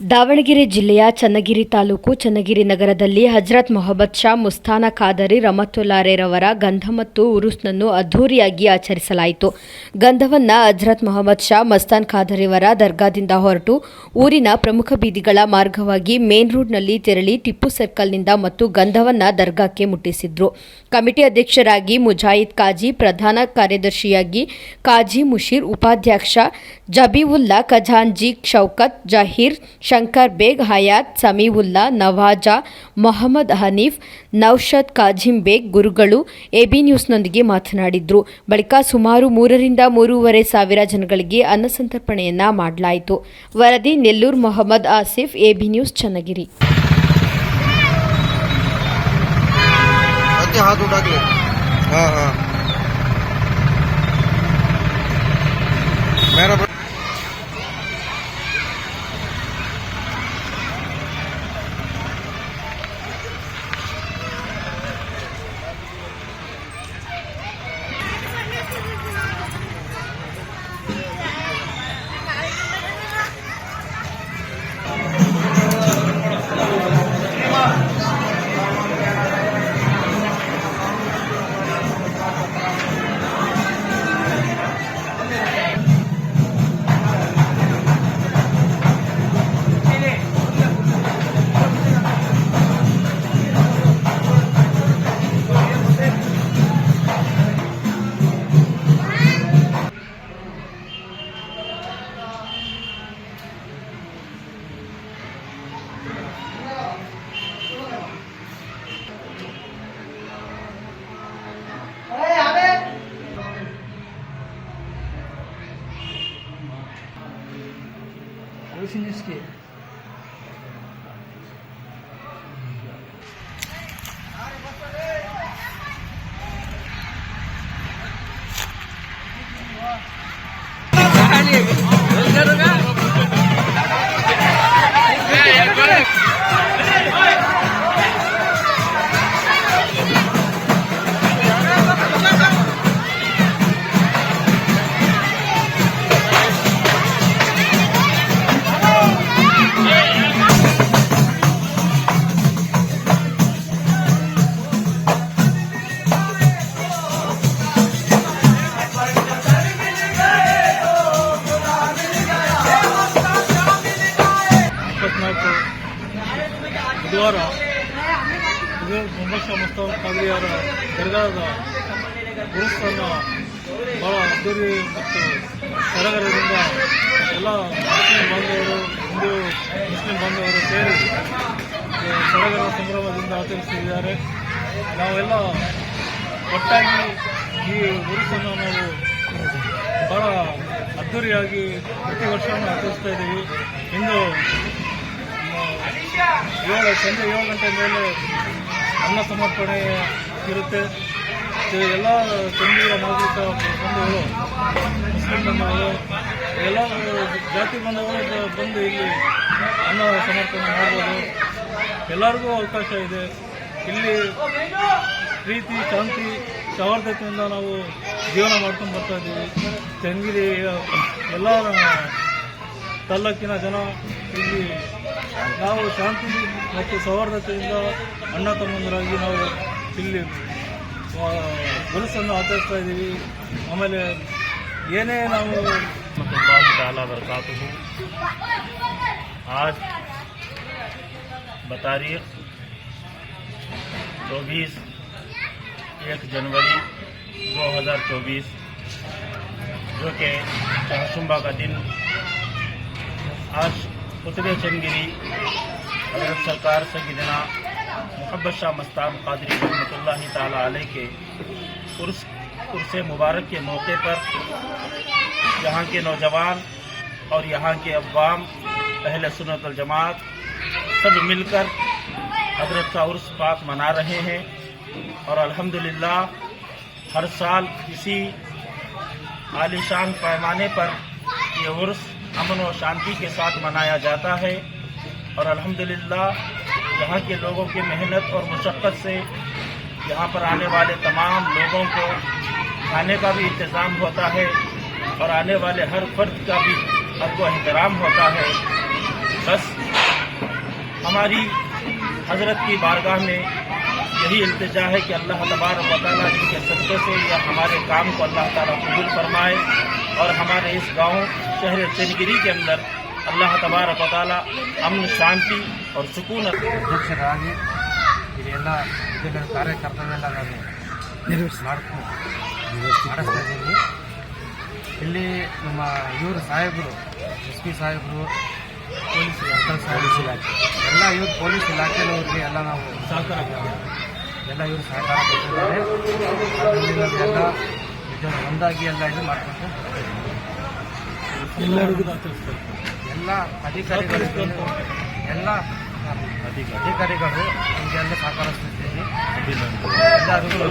ದಾವಣಗೆರೆ ಜಿಲ್ಲೆಯ ಚನ್ನಗಿರಿ ತಾಲೂಕು ಚನ್ನಗಿರಿ ನಗರದಲ್ಲಿ ಹಜರತ್ ಮೊಹಮ್ಮದ್ ಶಾ ಮುಸ್ತಾನ ಖಾದರಿ ರಮತುಲ್ಲಾರೆರವರ ಗಂಧ ಮತ್ತು ಉರುಸ್ನನ್ನು ಅದ್ಧೂರಿಯಾಗಿ ಆಚರಿಸಲಾಯಿತು. ಗಂಧವನ್ನು ಹಜರತ್ ಮೊಹಮ್ಮದ್ ಶಾ ಮಸ್ತಾನ್ ಖಾದರಿವರ ದರ್ಗಾದಿಂದ ಹೊರಟು ಊರಿನ ಪ್ರಮುಖ ಬೀದಿಗಳ ಮಾರ್ಗವಾಗಿ ಮೇನ್ ರೋಡ್ನಲ್ಲಿ ತೆರಳಿ ಟಿಪ್ಪು ಸರ್ಕಲ್ನಿಂದ ಮತ್ತು ಗಂಧವನ್ನು ದರ್ಗಾಕ್ಕೆ ಮುಟ್ಟಿಸಿದ್ರು. ಕಮಿಟಿ ಅಧ್ಯಕ್ಷರಾಗಿ ಮುಜಾಹಿದ್ ಕಾಜಿ, ಪ್ರಧಾನ ಕಾರ್ಯದರ್ಶಿಯಾಗಿ ಕಾಜಿ ಮುಷೀರ್ ಉಪಾಧ್ಯಕ್ಷ ಜಬೀವುಲ್ಲಾ ಖಜಾನ್ಜಿ ಶೌಕತ್, ಜಹೀರ್ ಶಂಕರ್ ಬೇಗ್, ಹಯಾತ್, ಸಮೀವುಲ್ಲಾ, ನವಾಜಾ, ಮೊಹಮ್ಮದ್ ಹನೀಫ್ ನೌಷದ್ ಕಾಜಿಂ ಬೇಗ್ ಗುರುಗಳು ಎಬಿ ನ್ಯೂಸ್ನೊಂದಿಗೆ ಮಾತನಾಡಿದ್ರು. ಬಳಿಕ ಸುಮಾರು ಮೂರರಿಂದ ಮೂರುವರೆ ಸಾವಿರ ಜನಗಳಿಗೆ ಅನ್ನಸಂತರ್ಪಣೆಯನ್ನ ಮಾಡಲಾಯಿತು. ವರದಿ, Nelluru Mohammed Asif, AB news, Channagiri. Krasinski ಇಪ್ಪತ್ನಾಲ್ಕು ಬುಧವಾರ ಶಾ ಮುಸ್ತಾನ್ ಖಾದ್ರಿಯವರ ದರ್ಗಾದ ಗುರುಸ್ವನ್ನು ಬಹಳ ಅದ್ದೂರಿ ಮತ್ತು ಸಡಗರದಿಂದ ಎಲ್ಲ ಮುಸ್ಲಿಂ ಬಾಂಧವರು, ಹಿಂದೂ, ಮುಸ್ಲಿಂ ಬಾಂಧವರು ಸೇರಿ ಸರಗರ ಸಂಭ್ರಮದಿಂದ ಆಚರಿಸಿದ್ದಾರೆ. ನಾವೆಲ್ಲ ಒಟ್ಟಾಗಿ ಈ ಗುರುಸನ್ನು ನಾವು ಬಹಳ ಅದ್ದೂರಿಯಾಗಿ ಪ್ರತಿ ವರ್ಷವನ್ನು ಆಚರಿಸ್ತಾ ಇದ್ದೀವಿ. ಇಂದು ಏಳು, ಸಂಜೆ ಏಳು ಗಂಟೆ ಮೇಲೆ ಅನ್ನ ಸಮರ್ಪಣೆ ಇರುತ್ತೆ. ಎಲ್ಲ ಚಂದಿಯ ನಾಗರಿಕ ಬಂಧುಗಳು, ಮುಸ್ಲಿಂ ಬಂಧುಗಳು ಎಲ್ಲ ಜಾತಿ ಬಂಧುಗಳು ಬಂದು ಇಲ್ಲಿ ಅನ್ನ ಸಮರ್ಪಣೆ ಮಾಡ್ಬೋದು. ಎಲ್ಲರಿಗೂ ಅವಕಾಶ ಇದೆ. ಇಲ್ಲಿ ಪ್ರೀತಿ, ಶಾಂತಿ, ಸೌಹಾರ್ದತೆಯಿಂದ ನಾವು ಜೀವನ ಮಾಡ್ಕೊಂಡು ಬರ್ತಾ ಇದ್ದೀವಿ. ಎಲ್ಲ ತಾಲ್ಲೂಕಿನ ಜನ ಇಲ್ಲಿ ನಾವು ಶಾಂತಿ ಮತ್ತು ಸೌಹಾರ್ದತೆಯಿಂದ ಅಣ್ಣ ತಮ್ಮಂದರಾಗಿ ನಾವು ಇಲ್ಲಿ ಗಲಸನ್ನು ಆಚರಿಸ್ತಾ ಇದ್ದೀವಿ. ಆಮೇಲೆ ಏನೇ ನಾವು تعالیٰ برکاتہ آج بتاریخ چوبیس ایک جنوری دو ہزار چوبیس جو کہ چہشمبہ کا دن آج خطبہ چند گری حضرت سرکار سیدنا محبت شاہ مستان قادری رحمۃ اللہ تعالیٰ علیہ کے عرس عرس مبارک کے موقع پر یہاں کے نوجوان اور یہاں کے عوام، اہل سنت الجماعت سب مل کر حضرت کا عرس پاک منا رہے ہیں اور الحمدللہ ہر سال اسی عالی شان پیمانے پر یہ عرس امن و شانتی کے ساتھ منایا جاتا ہے اور الحمدللہ یہاں کے لوگوں کے محنت اور مشقت سے یہاں پر آنے والے تمام لوگوں کو کھانے کا بھی انتظام ہوتا ہے اور آنے والے ہر فرد کا بھی ادب و احترام ہوتا ہے۔ بس ہماری حضرت کی بارگاہ میں یہی التجا ہے کہ اللہ تبارک و تعالیٰ جن کے صدقے سے یا ہمارے کام کو اللہ تعالیٰ قبول فرمائے۔ और हमारे इस गांव शहर चनगिरी के अंदर अल्लाह तबारक व ताली अमन शांति और सुकून ಅಧ್ಯಕ್ಷರಾಗಿ ಇದೆಲ್ಲ ಇದನ್ನ ಕಾರ್ಯಕರ್ತನೆಲ್ಲ ನಾನು ಮಾಡ್ಕೊಂಡು ಮಾಡಿಸ್ತಾ ಇದ್ದೀನಿ ಇಲ್ಲಿ ನಮ್ಮ ಇವರು ಸಾಹೇಬರು ಎಸ್ ಪಿ ಸಾಹೇಬರು ಪೊಲೀಸ್ ಪೊಲೀಸ್ ಇಲಾಖೆ ಎಲ್ಲ ಇವ್ರು ಪೊಲೀಸ್ ಇಲಾಖೆನವ್ರಿಗೆ ಎಲ್ಲ ನಾವು ಸಹಕಾರ ಎಲ್ಲ ಇವರು ಸಹಕಾರ ಕೊಟ್ಟಿದ್ದಾರೆ ಅದರಿಂದ ಎಲ್ಲ ಇದನ್ನು ಒಂದಾಗಿ ಎಲ್ಲ ಇದು ಮಾಡ್ಕೊಂಡು ಎಲ್ಲರಿಗೂ ಎಲ್ಲ ಅಧಿಕಾರಿಗಳು ಎಲ್ಲ ಅಧಿಕಾರಿಗಳು ಹೀಗೆಲ್ಲ ಸಹಕರಿಸ್ತಿದ್ದೀನಿ ಎಲ್ಲರಿಗೂ